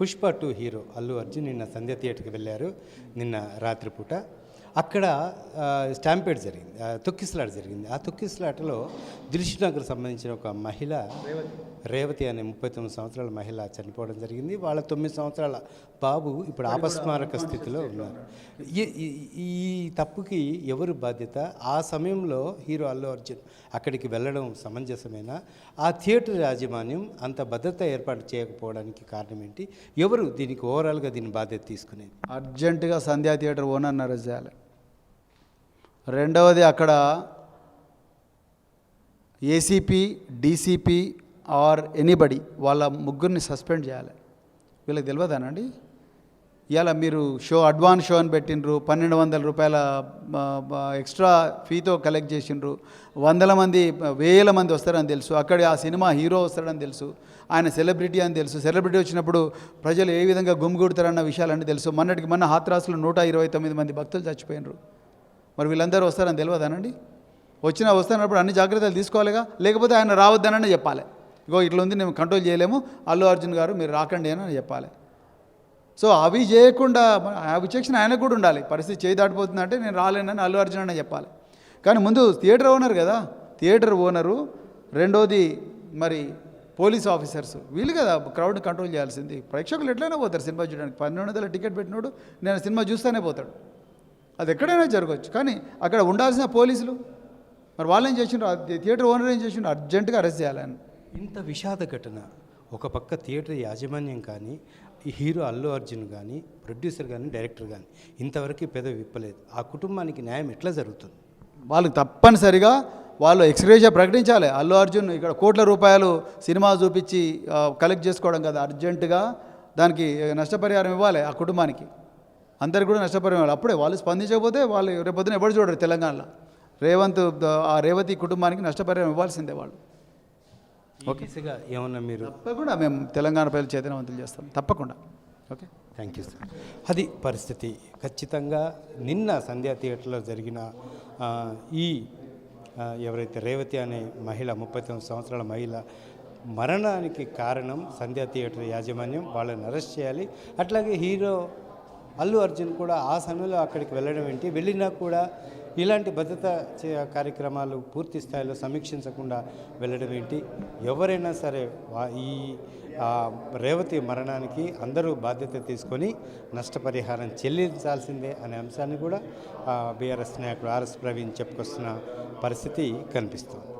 Pushpa two hero Allu Arjun నిన్న సంధ్య థియేటర్కి వెళ్ళారు. నిన్న రాత్రిపూట అక్కడ స్టాంపేడ్ జరిగింది. ఆ, తొక్కిసలాట జరిగింది. ఆ తొక్కిసలాటలో దిల్షునగర్ సంబంధించిన ఒక మహిళ రేవతి. అనే ముప్పై తొమ్మిది సంవత్సరాల మహిళ చనిపోవడం జరిగింది. వాళ్ళ తొమ్మిది సంవత్సరాల బాబు ఇప్పుడు ఆపస్మారక స్థితిలో ఉన్నారు ఈ- తప్పుకి ఎవరు బాధ్యత? ఆ సమయంలో హీరో అల్లు అర్జున్ అక్కడికి వెళ్ళడం సమంజసమేనా? ఆ థియేటర్ యాజమాన్యం అంత భద్రత ఏర్పాటు చేయకపోవడానికి కారణం ఏంటి? ఎవరు దీనికి ఓవరాల్గా దీని బాధ్యత తీసుకునేది? అర్జెంటుగా సంధ్యా థియేటర్ ఓనర్ని అరెస్ట్ చేయాలి రెండవది అక్కడ ఏసీపీ డీసీపీ ఆర్ ఎనీబడి వాళ్ళ ముగ్గురిని సస్పెండ్ చేయాలి. వీళ్ళకి తెలియదానండి? ఇవాళ మీరు షో అడ్వాన్స్ షో అని పెట్టినరు పన్నెండు వందల రూపాయల ఎక్స్ట్రా ఫీతో కలెక్ట్ చేసిండ్రు వందల మంది వేల మంది వస్తారని తెలుసు. అక్కడ ఆ సినిమా హీరో వస్తాడని తెలుసు ఆయన సెలబ్రిటీ అని తెలుసు. సెలబ్రిటీ వచ్చినప్పుడు ప్రజలు ఏ విధంగా గుమిగూడతారన్న విషయాలన్నీ తెలుసు. మొన్నటికి మొన్న హాత్రాసులో నూట ఇరవై తొమ్మిది మంది భక్తులు చచ్చిపోయినరు. మరి వీళ్ళందరూ వస్తారని తెలియదానండి? వచ్చినా వస్తున్నప్పుడు అన్ని జాగ్రత్తలు తీసుకోవాలిగా? లేకపోతే ఆయన రావద్దనని చెప్పాలి. ఇగో ఇట్లా ఉంది మేము కంట్రోల్ చేయలేము. అల్లు అర్జున్ గారు మీరు రాకండి అని చెప్పాలి. సో అవి చేయకుండా ఆ విచక్షణ ఆయనకు కూడా ఉండాలి. పరిస్థితి చేయి దాటిపోతుందంటే నేను రాలేనని అల్లు అర్జున్ అని చెప్పాలి. కానీ ముందు థియేటర్ ఓనర్ కదా? థియేటర్ ఓనరు రెండోది మరి పోలీస్ ఆఫీసర్స్. వీళ్ళు కదా క్రౌడ్ని కంట్రోల్ చేయాల్సింది. ప్రేక్షకులు ఎట్లయినా పోతారు సినిమా చూడడానికి. పన్నెండు వందల టికెట్ పెట్టినోడు నేను సినిమా చూస్తూనే పోతాడు. అది ఎక్కడైనా జరగవచ్చు. కానీ అక్కడ ఉండాల్సిన పోలీసులు మరి వాళ్ళు ఏం చేసిండ్రు థియేటర్ ఓనర్ ఏం చేసిండ్రు అర్జెంటుగా అరెస్ట్ చేయాలని ఇంత విషాద ఘటన ఒక పక్క థియేటర్ యాజమాన్యం కానీ ఈ హీరో అల్లు అర్జున్ కానీ ప్రొడ్యూసర్ కానీ డైరెక్టర్ కానీ ఇంతవరకు పెద విప్పలేదు. ఆ కుటుంబానికి న్యాయం ఎట్లా జరుగుతుంది? వాళ్ళకి తప్పనిసరిగా వాళ్ళు ఎక్స్గ్రేషియా ప్రకటించాలి. అల్లు అర్జున్ ఇక్కడ కోట్ల రూపాయలు సినిమా చూపించి కలెక్ట్ చేసుకోవడం కదా. అర్జెంటుగా దానికి నష్టపరిహారం ఇవ్వాలి ఆ కుటుంబానికి. అందరికి కూడా నష్టపరిహారం ఇవ్వాలి అప్పుడే వాళ్ళు స్పందించకపోతే వాళ్ళు రేపొద్దున ఎవరు చూడరు తెలంగాణలో. రేవంత్ ఆ రేవతి కుటుంబానికి నష్టపరిహారం ఇవ్వాల్సిందే వాళ్ళు. ఓకే. ఏమన్నా మీరు తప్పకుండా మేము తెలంగాణ ప్రజలు చైతన్యవంతులు చేస్తాం. తప్పకుండా. ఓకే. Thank you sir. అది పరిస్థితి. ఖచ్చితంగా నిన్న సంధ్యా థియేటర్లో జరిగిన ఈ ఎవరైతే రేవతి అనే మహిళ ముప్పై తొమ్మిది సంవత్సరాల మహిళ మరణానికి కారణం సంధ్యా థియేటర్ యాజమాన్యం. వాళ్ళని అరెస్ట్ చేయాలి. అట్లాగే హీరో అల్లు అర్జున్ కూడా ఆ సమయంలో అక్కడికి వెళ్ళడం ఏంటి? వెళ్ళినా కూడా ఇలాంటి భద్రత చే- కార్యక్రమాలు పూర్తి స్థాయిలో సమీక్షించకుండా వెళ్ళడం ఏంటి? ఎవరైనా సరే ఈ రేవతి మరణానికి అందరూ బాధ్యత తీసుకొని నష్టపరిహారం చెల్లించాల్సిందే అనే అంశాన్ని కూడా బీఆర్ఎస్ నాయకుడు ఆర్ఎస్ ప్రవీణ్ చెప్పుకొస్తున్న పరిస్థితి కనిపిస్తుంది.